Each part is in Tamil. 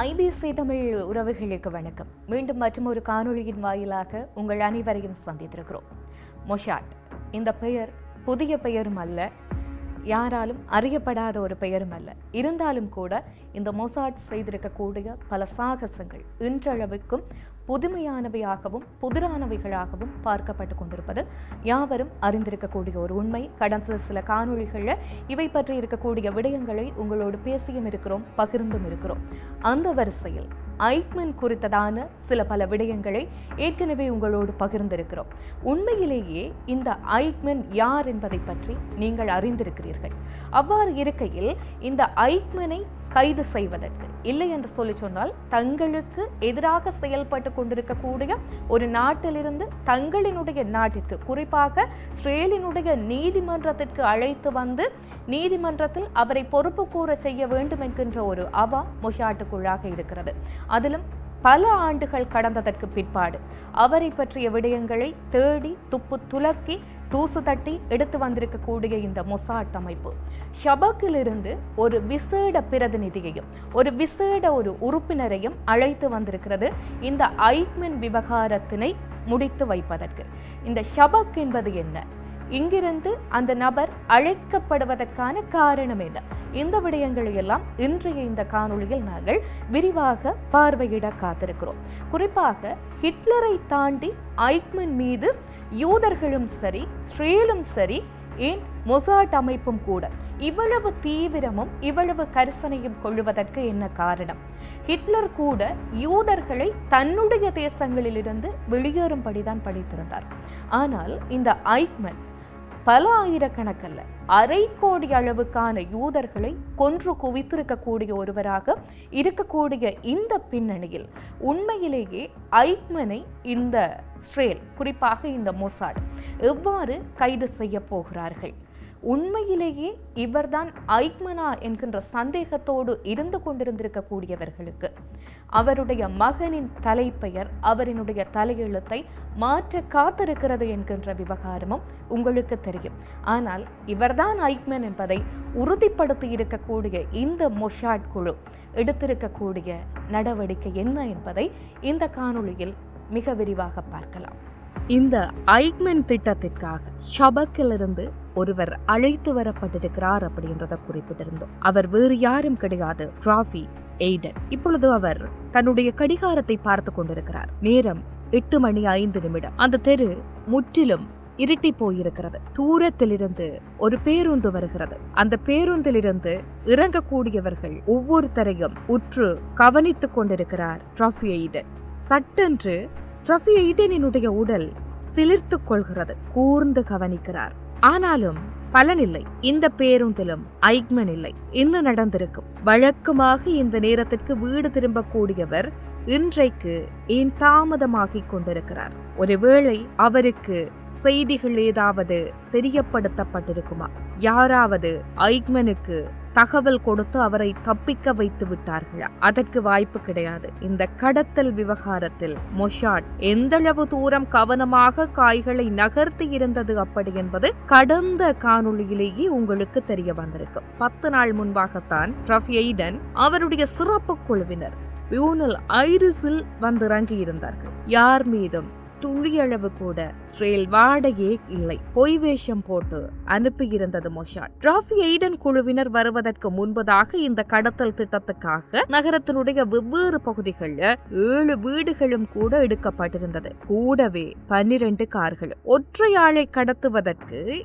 ஐபிசி தமிழ் உறவுகளுக்கு வணக்கம். மீண்டும் மற்றும் ஒரு காணொளியின் வாயிலாக உங்கள் அனைவரையும் சந்தித்திருக்கிறோம். மொஷாட் இந்த பெயர் புதிய பெயரும் அல்ல யாராலும் அறியப்படாத ஒரு பெயரும் அல்ல. இருந்தாலும் கூட இந்த மொசாட் செய்திருக்கக்கூடிய பல சாகசங்கள் இன்றளவுக்கும் புதுமையானவையாகவும் புதிரானவைகளாகவும் பார்க்கப்பட்டு கொண்டிருப்பது யாவரும் அறிந்திருக்கக்கூடிய ஒரு உண்மை. கடந்த சில காணொளிகளில் இவை பற்றி இருக்கக்கூடிய விடயங்களை உங்களோடு பேசியும் இருக்கிறோம் பகிர்ந்தும் இருக்கிறோம். அந்த வரிசையில் ஐக்மன் குறித்ததான சில பல விடயங்களை ஏற்கனவே உங்களோடு பகிர்ந்திருக்கிறோம். உண்மையிலேயே இந்த ஐக்மன் யார் என்பதை பற்றி நீங்கள் அறிந்திருக்கிறீர்கள். அவ்வாறு இருக்கையில் இந்த ஐக்மனை கைது செய்வதற்கு. இல்லை என்று சொல்லி சொன்னால் தங்களுக்கு எதிராக செயல்பட்டு கொண்டிருக்கக்கூடிய ஒரு நாட்டிலிருந்து தங்களினுடைய நாட்டிற்கு குறிப்பாக ஸ்ரேலினுடைய நீதிமன்றத்திற்கு அழைத்து வந்து நீதிமன்றத்தில் அவரை பொறுப்பு கூற செய்ய வேண்டும் என்கின்ற ஒரு அவா முஷாட்டுக்குள்ளாக இருக்கிறது. அதிலும் பல ஆண்டுகள் கடந்ததற்கு பிற்பாடு அவரை பற்றிய விடயங்களை தேடி துப்பு துலக்கி தூசு தட்டி எடுத்து வந்திருக்கக்கூடிய இந்த மொசாட் அமைப்பு. ஷபக்கிலிருந்து ஒரு விசேட பிரதிநிதியையும் ஒரு விசேட ஒரு உறுப்பினரையும் அழைத்து வந்திருக்கிறது. இந்த ஐக்மின் விவகாரத்தினை முடித்து வைப்பதற்கு. இந்த ஷபக் என்பது என்ன? இங்கிருந்து அந்த நபர் அழைக்கப்படுவதற்கான காரணம் என்ன? இந்த விடயங்களை எல்லாம் இன்றைய இந்த காணொளியில் நாங்கள் விரிவாக பார்வையிட காத்திருக்கிறோம். குறிப்பாக ஹிட்லரை தாண்டி ஐக்மன் மீது யூதர்களும் சரி ஸ்ரீலும் சரி ஏன் மொசாட் அமைப்பும் கூட இவ்வளவு தீவிரமும் இவ்வளவு கரிசனையும் கொள்வதற்கு என்ன காரணம்? ஹிட்லர் கூட யூதர்களை தன்னுடைய தேசங்களிலிருந்து வெளியேறும்படிதான் படித்திருந்தார். ஆனால் இந்த ஐக்மன் பல ஆயிரக்கணக்கல்ல அரை கோடி அளவுக்கான யூதர்களை கொன்று குவித்திருக்கக்கூடிய ஒருவராக இருக்கக்கூடிய இந்த பின்னணியில் உண்மையிலேயே ஐக்மனை இந்த ஸ்ரேல் குறிப்பாக இந்த மொசாட் எவ்வாறு கைது செய்ய போகிறார்கள்? உண்மையிலேயே இவர்தான் ஐக்மனா என்கின்ற சந்தேகத்தோடு இருந்து கொண்டிருந்திருக்கக்கூடியவர்களுக்கு. அவருடைய மகனின் தலைப்பெயர் அவரினுடைய தலையெழுத்தை மாற்ற காத்திருக்கிறது என்கின்ற விவகாரமும் உங்களுக்கு தெரியும். ஆனால் இவர்தான் ஐக்மன் என்பதை உறுதிப்படுத்தி இருக்கக்கூடிய இந்த மொஷாட் குழு எடுத்திருக்கக்கூடிய நடவடிக்கை என்ன என்பதை இந்த காணொளியில் மிக விரிவாக பார்க்கலாம். இந்த ஐக்மென் திட்டத்திற்காக ஷபக்கிலிருந்து ஒருவர் அழைத்து வரப்பட்டிருக்கிறார் அப்படின்றத குறிப்பிட்டிருந்தோம். அவர் வேறு யாரும் கிடையாது டிராஃபி எய்டன் இப்பொழுது அவர் தன்னுடைய கடிகாரத்தை பார்த்து கொண்டிருக்கிறார். நேரம் எட்டு மணி ஐந்து நிமிடம். அந்த தெரு முற்றிலும் இருட்டி போயிருக்கிறது. தூரத்திலிருந்து ஒரு பேருந்து வருகிறது. அந்த பேருந்திலிருந்து இறங்கக்கூடியவர்கள் ஒவ்வொருத்தரையும் உற்று கவனித்துக் கொண்டிருக்கிறார் டிராஃபி எய்டன் சட்டென்று ட்ரஃபி எய்டனினுடைய உடல் சிலிர்த்து கொள்கிறது. கூர்ந்து கவனிக்கிறார். ஆனாலும் பலனில்லை. இந்த பேருந்திலும் ஐக்மன் இல்லை. என்ன நடந்திருக்கும். வழக்கமாக இந்த நேரத்திற்கு வீடு திரும்பக்கூடியவர் இன்றைக்கு ஏன் தாமதமாகிக் கொண்டிருக்கிறார்? ஒருவேளை அவருக்கு செய்திகள் ஏதாவது தெரியப்படுத்தப்பட்டிருக்குமா? யாராவது ஐக்மனுக்கு தகவல் கொடுத்து அவரை தப்பிக்க வைத்து விட்டார்களா? அதற்கு வாய்ப்பு கிடையாது. இந்த கடத்தல் விவகாரத்தில் மொஷாட் எந்தளவு தூரம் கவனமாக காய்களை நகர்த்தி இருந்தது அப்படி என்பது கடந்த காணொளியிலேயே உங்களுக்கு தெரிய வந்திருக்கும். பத்து நாள் முன்பாகத்தான் ட்ரஃப் எய்டன் அவருடைய சிறப்பு குழுவினர் பியூனல் ஐரிஸில் வந்து இறங்கியிருந்தார்கள். யார் மீதும் துளியளவு கூட ஸ்ரேல் வாடையே இல்லை. பொய் வேஷம் போட்டு அனுப்பியிருந்தது மொஷாட் டிராஃபி எய்டன் குழுவினர் வருவதற்கு முன்பதாக இந்த கடத்தல் திட்டத்துக்காக நகரத்தினுடைய வெவ்வேறு பகுதிகளில் ஏழு வீடுகளும் கூட எடுக்கப்பட்டிருந்தது. கூடவே பன்னிரண்டு கார்கள். ஒற்றையாளை கடத்துவதற்கு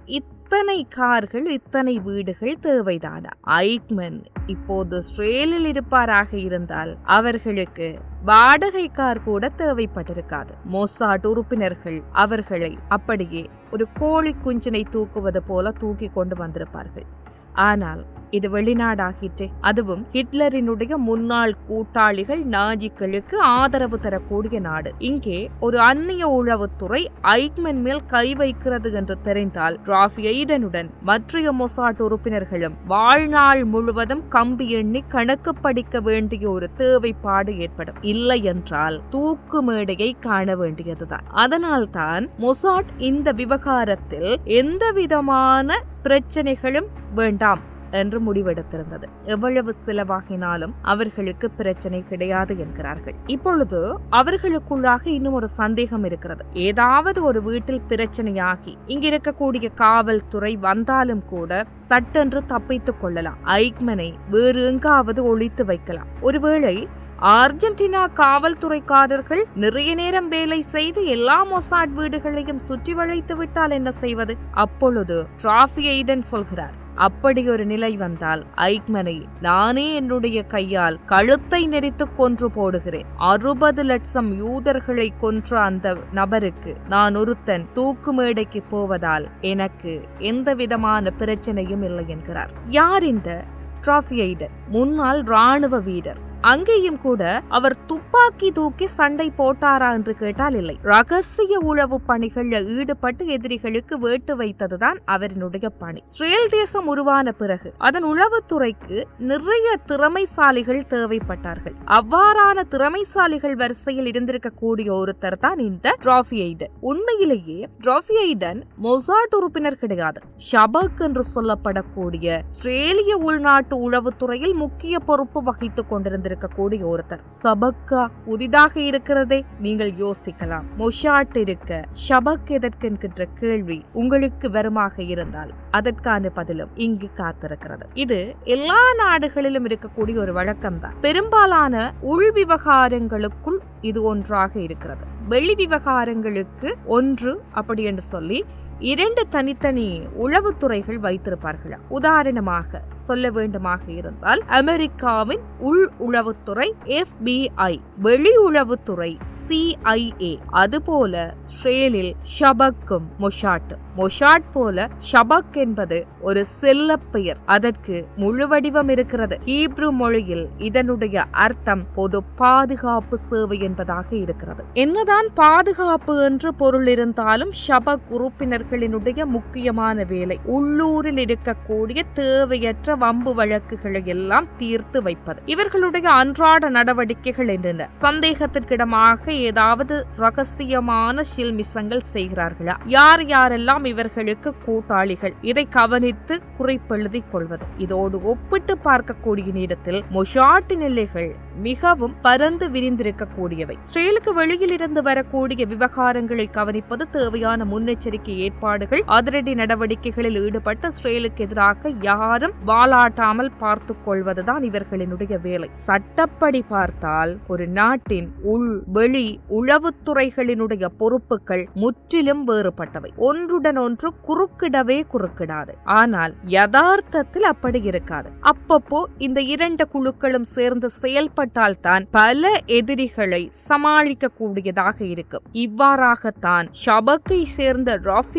இத்தனை கார்கள் இத்தனை வீடுகள் தேவைதானா? ஐக்மன் இப்போது ஸ்ட்ரேலில் இருப்பாராக இருந்தால் அவர்களுக்கு வாடகை கார் கூட தேவைப்பட்டிருக்காது. மொசாட் உறுப்பினர்கள் அவர்களை அப்படியே ஒரு கோழி குஞ்சினை தூக்குவது போல தூக்கி கொண்டு வந்திருப்பார்கள். ஆனால் இது வெளிநாடாகிற்றே. அதுவும் ஹிட்லரினுடைய முன்னாள் கூட்டாளிகள் நாஜிக்களுக்கு ஆதரவு தரக்கூடிய நாடு. இங்கே ஒரு அந்நிய உளவுத்துறை ஐக்மன் மேல் கை வைக்கிறது என்று தெரிந்தால் டிராஃபி ஐடனுடன் மற்றைய மொசாட் உறுப்பினர்களும் வாழ்நாள் முழுவதும் கம்பி எண்ணி கணக்கு படிக்க வேண்டிய ஒரு தேவைப்பாடு ஏற்படும். இல்லை என்றால் தூக்கு மேடையை காண வேண்டியதுதான். அதனால்தான் மொசாட் இந்த விவகாரத்தில் எந்த விதமான பிரச்சனைகளும் வேண்டாம். என்று முடிவெடுத்திருந்தது. எவ்வளவு செலவாகினாலும் அவர்களுக்கு பிரச்சனை கிடையாது என்கிறார்கள். இப்பொழுது அவர்களுக்குள்ளாக இன்னும் ஒரு சந்தேகம் இருக்கிறது. ஏதாவது ஒரு வீட்டில் பிரச்சனையாகி இங்கிருக்கக்கூடிய காவல்துறை வந்தாலும் கூட சட்டென்று தப்பித்துக் கொள்ளலாம். ஐக்மனை வேறு எங்காவது ஒழித்து வைக்கலாம். ஒருவேளை அர்ஜென்டினா காவல்துறைக்காரர்கள் நிறைய நேரம் வேலை செய்து எல்லா மொசாட் வீடுகளையும் சுற்றி வளைத்து விட்டால் என்ன செய்வது? அப்பொழுது டிராஃபி எய்டன் சொல்கிறார். அப்படி ஒரு நிலை வந்தால் ஐக்மனை நானே என்னுடைய கையால் கழுத்தை நெறித்து கொன்று போடுகிறேன். அறுபது லட்சம் யூதர்களை கொன்ற அந்த நபருக்கு நான் ஒருத்தன் தூக்கு மேடைக்கு போவதால் எனக்கு எந்த விதமான பிரச்சனையும் இல்லை என்கிறார். யார் இந்த டிராஃபி முன்னாள் ராணுவ வீரர். அங்கேயும் கூட அவர் துப்பாக்கி தூக்கி சண்டை போட்டாரா என்று கேட்டால் இல்லை. ரகசிய உளவு பணிகள்ல ஈடுபட்டு எதிரிகளுக்கு வேட்டு வைத்ததுதான் அவரினுடைய பணி. ஸ்ரேல் தேசம் உருவான பிறகு அதன் உளவுத்துறைக்கு நிறைய திறமைசாலிகள் தேவைப்பட்டார்கள். அவ்வாறான திறமைசாலிகள் வரிசையில் இருந்திருக்கக்கூடிய ஒருத்தர் தான் இந்த டிராஃபி ஐடன் உண்மையிலேயே டிராஃபி ஐடன் மொசாட் உறுப்பினர் கிடையாது. ஷபக் என்று சொல்லப்படக்கூடிய இஸ்ரேலிய உள்நாட்டு உளவுத்துறையில் முக்கிய பொறுப்பு வகித்துக் கொண்டிருந்த இருக்கக்கூடிய ஒருத்தர். சபக்கா புதிதாக இருக்கிறதே நீங்கள் யோசிக்கலாம். மொஷாட் இருக்க ஷபக் எதற்கென்கின்ற கேள்வி உங்களுக்கு வருமாக இருந்தால் அதற்கான பதிலும் இங்கு காத்திருக்கிறது. இது எல்லா நாடுகளிலும் இருக்கக்கூடிய ஒரு வழக்கம்தான். பெரும்பாலான உள் விவகாரங்களுக்குள் இது ஒன்றாக இருக்கிறது. வெளி விவகாரங்களுக்கு ஒன்று அப்படி என்று சொல்லி இரண்டு தனித்தனி உளவுத்துறைகள் வைத்திருப்பார்கள்? உதாரணமாக சொல்ல வேண்டுமாக இருந்தால் அமெரிக்காவின் உள் உளவுத்துறை எஃபிஐ வெளி உளவுத்துறை சிஐஏ அதுபோல ஸ்ரேலில் ஷபக்கும் மொஷாட் மொஷாட் போல ஷபக் என்பது ஒரு செல்ல பெயர் அதற்கு முழு வடிவம் இருக்கிறது. ஹீப்ரு மொழியில் இதனுடைய அர்த்தம் பொது பாதுகாப்பு சேவை என்பதாக இருக்கிறது. என்னதான் பாதுகாப்பு என்று பொருள் இருந்தாலும் ஷபக் உறுப்பினர் அவர்களினுடைய முக்கியமான வேலை. உள்ளூரில் இருக்கக்கூடிய தேவையற்ற வம்பு வழக்குகளை எல்லாம் தீர்த்து வைப்பது. இவர்களுடைய அன்றாட நடவடிக்கைகள் என்னென்ன? சந்தேகத்திற்கிடமாக ஏதாவது ரகசியமான ஷில்மிசங்கள் செய்கிறார்களா? யார் யாரெல்லாம் இவர்களுக்கு கூட்டாளிகள்? இதை கவனித்து குறிப்பெழுதிக் கொள்வது. இதோடு ஒப்பிட்டு பார்க்கக்கூடிய நேரத்தில் மொஷாட்டு நிலைகள் மிகவும் பரந்து விரிந்திருக்கக்கூடியவை. ஸ்ரேலுக்கு வெளியில் இருந்து வரக்கூடிய விவகாரங்களை கவனிப்பது தேவையான முன்னெச்சரிக்கை ஏற்பாடுகள் அதிரடி நடவடிக்கைகளில் ஈடுபட்டு இஸ்ரேலுக்கு எதிராக யாரும் வாலாட்டாமல் பார்த்துக் கொள்வதுதான் இவர்களினுடைய வேலை. சட்டப்படி பார்த்தால் ஒரு நாட்டின் உள் வெளி உளவுத்துறைகளினுடைய பொறுப்புகள் முற்றிலும் வேறுபட்டவை. ஒன்றுடன் ஒன்று குறுக்கிடவே குறுக்கிடாது. ஆனால் யதார்த்தத்தில் அப்படி இருக்காது. அப்பப்போ இந்த இரண்டு குழுக்களும் சேர்ந்து செயல்பட்டால் தான் பல எதிரிகளை சமாளிக்க கூடியதாக இருக்கும். இவ்வாறாகத்தான் ஷபக்கை சேர்ந்த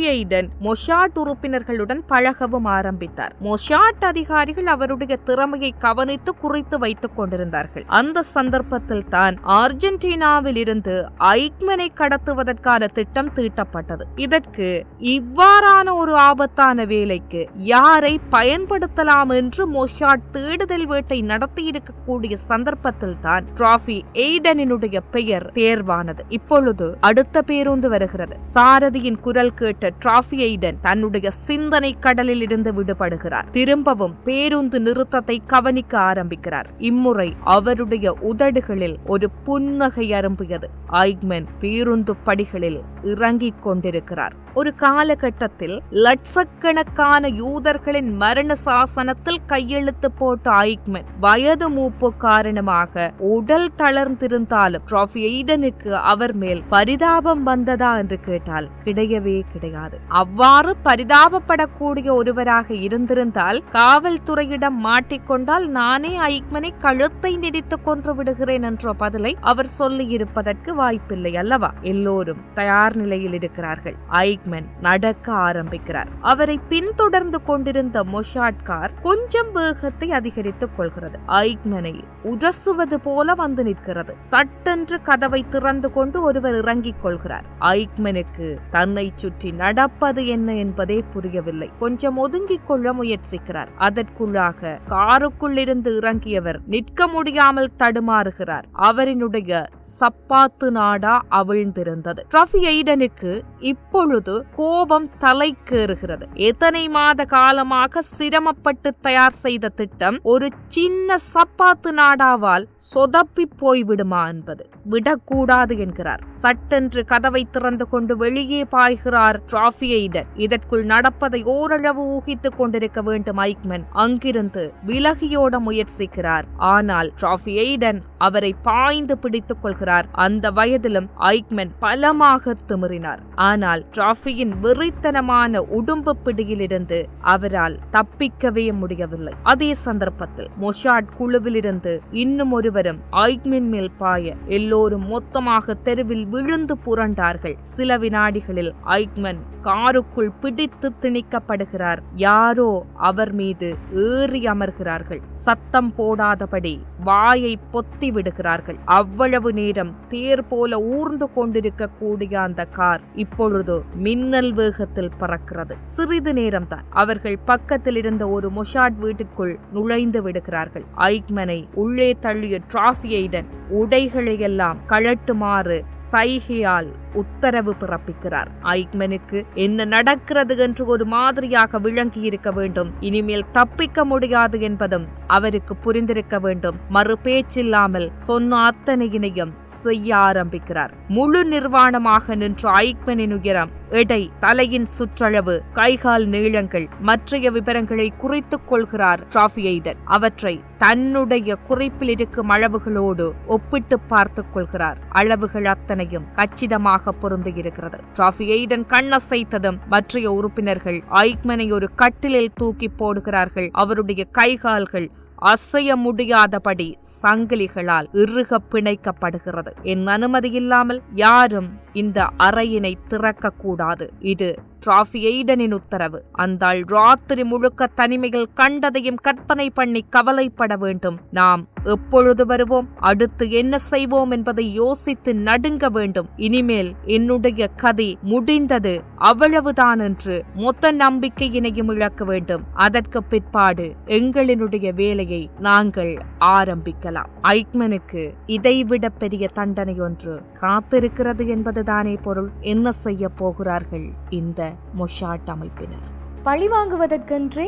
ராஃபியைடன் மொஷாட் உறுப்பினர்களுடன் பழகவும் ஆரம்பித்தார். மொஷாட் அதிகாரிகள் அவருடைய திறமையை கவனித்து குறித்து வைத்துக் கொண்டிருந்தார்கள். அந்த சந்தர்ப்பத்தில் தான் அர்ஜென்டினாவில் இருந்து ஐக்மனை கடத்துவதற்கான திட்டம் தீட்டப்பட்டது. இதற்கு இவ்வாறான ஒரு ஆபத்தான வேலைக்கு யாரை பயன்படுத்தலாம் என்று மொஷாட் தேடுதல் வேட்டை நடத்தியிருக்கக்கூடிய சந்தர்ப்பத்தில் தான் டிராஃபி எய்டனினுடைய பெயர் தேர்வானது. இப்பொழுது அடுத்த பேருந்து வருகிறது. சாரதியின் குரல் கேட்ட டிராஃபியைடன் தன்னுடைய சிந்தனை கடலில் இருந்து விடுபடுகிறார். திரும்பவும் பேருந்து நிறுத்தத்தை கவனிக்க ஆரம்பிக்கிறார். இம்முறை அவருடைய உதடுகளில் ஒரு புன்னகை அரும்பியது. ஐக்மென் பேருந்து படிகளில் இறங்கிக் கொண்டிருக்கிறார். ஒரு காலகட்டத்தில் லட்சக்கணக்கான யூதர்களின் மரண சாசனத்தில் கையெழுத்து போட்ட ஐக்மென் வயது மூப்பு காரணமாக உடல் தளர்ந்திருந்தாலும் ட்ராஃபி எய்டனுக்கு அவர் மேல் பரிதாபம் வந்ததா என்று கேட்டால் கிடையவே கிடையாது. அவ்வாறு பரிதாபப்படக்கூடிய ஒருவராக இருந்திருந்தால் காவல்துறையிடம் மாட்டிக்கொண்டால் நானே ஐக்மனை கழுத்தை நெடித்து கொன்று விடுகிறேன் என்ற பதிலை அவர் சொல்லி இருப்பதற்கு வாய்ப்பில்லை அல்லவா? எல்லோரும் தயார் நிலையில் இருக்கிறார்கள். ஐக் ஐக்மன் நடக்க ஆரம்பிக்கிறார். அவரை பின்தொடர்ந்து கொண்டிருந்த மொஷாட் கார் கொஞ்சம் வேகத்தை அதிகரித்துக் கொள்கிறது. ஐக்மனை உரசுவது போல வந்து நிற்கிறது. சட்டென்று கதவை திறந்து கொண்டு ஒருவர் இறங்கிக் கொள்கிறார். ஐக்மனுக்கு தன்னை சுற்றி நடப்பது என்ன என்பதே புரியவில்லை. கொஞ்சம் ஒதுங்கிக் கொள்ள முயற்சிக்கிறார். அதற்குள்ளாக காருக்குள் இருந்து இறங்கியவர் நிற்க முடியாமல் தடுமாறுகிறார். அவரினுடைய சப்பாத்து நாடா அவிழ்ந்திருந்தது. ட்ரஃபி எய்டனுக்கு இப்பொழுது கோபம் தலைக்கேறுகிறது. எத்தனை மாத காலமாக சிரமப்பட்டு தயார் செய்த திட்டம் ஒரு சின்ன சப்பாத்து நாடாவால் சொதப்பி போய்விடுமா என்பது. விடக்கூடாது என்கிறார். சட்டென்று கதவை திறந்து கொண்டு வெளியே பாய்கிறார் டிராஃபியைடன் இதற்குள் நடப்பதை ஓரளவு ஊகித்துக் கொண்டிருக்க வேண்டும் ஐக்மன். அங்கிருந்து விலகியோட முயற்சிக்கிறார். ஆனால் டிராஃபியைடன் அவரை பாய்ந்து பிடித்துக் கொள்கிறார். அந்த வயதிலும் ஐக்மன் பலமாக திமிறினார். ஆனால் டிராஃபியின் வெறித்தனமான உடும்பு பிடியிலிருந்து அவரால் தப்பிக்கவே முடியவில்லை. அதே சந்தர்ப்பத்தில் மொஷாட் குழுவிலிருந்து இன்னும் ஒருவரும் ஐக்மின் மேல் பாய எல்லோரும் மொத்தமாக தெருவில் விழுந்து புரண்டார்கள். சில வினாடிகளில் ஐக்மன் காருக்குள் பிடித்து திணிக்கப்படுகிறார். யாரோ அவர் மீது ஏறி அமர்கிறார்கள். சத்தம் போடாதபடி வாயை பொத்தி விடுகிறார்கள். அவ்வளவு நேரம் தேர் போல ஊர்ந்து கொண்டிருக்க கூடிய அந்த கார் இப்போ அப்பொழுது மின்னல் வேகத்தில் பறக்கிறது. சிறிது நேரம்தான் அவர்கள் பக்கத்தில் இருந்த ஒரு மொஷாட் வீட்டிற்குள் நுழைந்து விடுகிறார்கள். ஐக்மனை உள்ளே தள்ளிய டிராஃபியைடன் உடைகளையெல்லாம் கழட்டுமாறு சைகையால் உத்தரவு பிறப்பிக்கிறார். ஐக்மனுக்கு என்ன நடக்கிறது என்று ஒரு மாதிரியாக விளங்கி இருக்க வேண்டும். இனிமேல் தப்பிக்க முடியாது என்பதும் அவருக்கு புரிந்திருக்க வேண்டும். மறு பேச்சில்லாமல் சொன்ன அத்தனையினையும் செய்ய ஆரம்பிக்கிறார். முழு நிர்வாணமாக நின்று ஐக்மனின் உயரம் எடை தலையின் சுற்றளவு கைகால் நீளங்கள் மற்றைய விவரங்களை குறித்துக் கொள்கிறார் டிராஃபியைடன் அவற்றை தன்னுடைய குறிப்பில் இருக்கும் அளவுகளோடு ஒப்பிட்டு பார்த்துக் கொள்கிறார். அளவுகள் அத்தனையும் கச்சிதமாக பொருந்தியிருக்கிறது டிராஃபியைடன் கண்ணசைத்ததும் மற்றைய உறுப்பினர்கள் ஐக்மனை ஒரு கட்டிலில் தூக்கி போடுகிறார்கள். அவருடைய கைகால்கள் அசைய முடியாதபடி சங்கிலிகளால் இறுக பிணைக்கப்படுகிறது. என் அனுமதி இல்லாமல் யாரும் இந்த அறையினை திறக்க கூடாது இது டிராஃபி எய்டனின் உத்தரவு. அந்த ராத்திரி முழுக்க தனிமையில் கண்டதையும் கற்பனை பண்ணி கவலைப்பட வேண்டும். நாம் எப்பொழுது வருவோம்? அடுத்து என்ன செய்வோம் என்பதை யோசித்து நடுங்க வேண்டும். இனிமேல் என்னுடைய கதை முடிந்தது. அவ்வளவுதான் என்று மொத்த நம்பிக்கையினையும் இழக்க வேண்டும். அதற்கு பிற்பாடு எங்களினுடைய வேலையை நாங்கள் ஆரம்பிக்கலாம். ஐக்மனுக்கு இதைவிட பெரிய தண்டனை ஒன்று காத்திருக்கிறது என்பதுதானே பொருள். என்ன செய்ய போகிறார்கள் இந்த மொஷாட் அமைப்பினர். பழிவாங்குவதற்கென்றே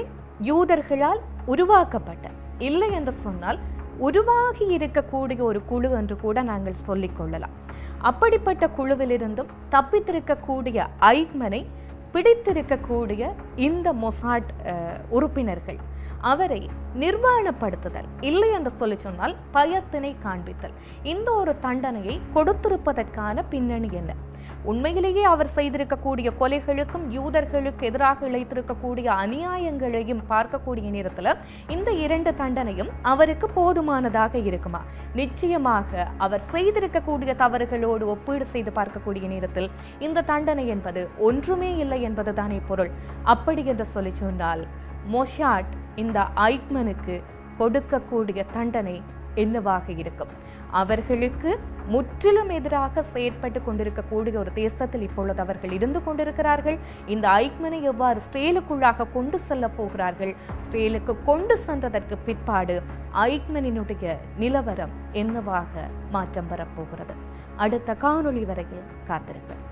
யூதர்களால் உருவாக்கப்பட்ட இல்லை என்று சொன்னால் உருவாகி இருக்கக்கூடிய ஒரு குழு என்று கூட நாங்கள் சொல்லிக் கொள்ளலாம். அப்படிப்பட்ட குழுவிலிருந்தும் தப்பித்திருக்கக்கூடிய ஐக்மனை பிடித்திருக்கக்கூடிய இந்த மொசாட் உறுப்பினர்கள் அவரை நிர்வாணப்படுத்துதல் இல்லை என்று சொல்லி சொன்னால் பயத்தினை காண்பித்தல். இந்த ஒரு தண்டனையை கொடுத்திருப்பதற்கான பின்னணி என்ன? உண்மையிலேயே அவர் செய்திருக்கக்கூடிய கொலைகளுக்கும் யூதர்களுக்கு எதிராக இழைத்திருக்கக்கூடிய அநியாயங்களையும் பார்க்கக்கூடிய நேரத்தில் இந்த இரண்டு தண்டனையும் அவருக்கு போதுமானதாக இருக்குமா? நிச்சயமாக அவர் செய்திருக்கக்கூடிய தவறுகளோடு ஒப்பீடு செய்து பார்க்கக்கூடிய நேரத்தில் இந்த தண்டனை என்பது ஒன்றுமே இல்லை என்பதுதானே பொருள். அப்படி என்று சொல்லி சொன்னால் மொஷாட் இந்த ஐக்மனுக்கு கொடுக்கக்கூடிய தண்டனை என்னவாக இருக்கும்? அவர்களுக்கு முற்றிலும் எதிராக செயற்பட்டு கொண்டிருக்கக்கூடிய ஒரு தேசத்தில் இப்பொழுது அவர்கள் இருந்து கொண்டிருக்கிறார்கள். இந்த ஐக்மனை எவ்வாறு ஸ்டேலுக்குள்ளாக கொண்டு செல்ல போகிறார்கள்? ஸ்டேலுக்கு கொண்டு சென்றதற்கு பிற்பாடு ஐக்மனினுடைய நிலவரம் என்னவாக மாற்றம் வரப்போகிறது அடுத்த காணொளி வரையில் காத்திருங்கள்.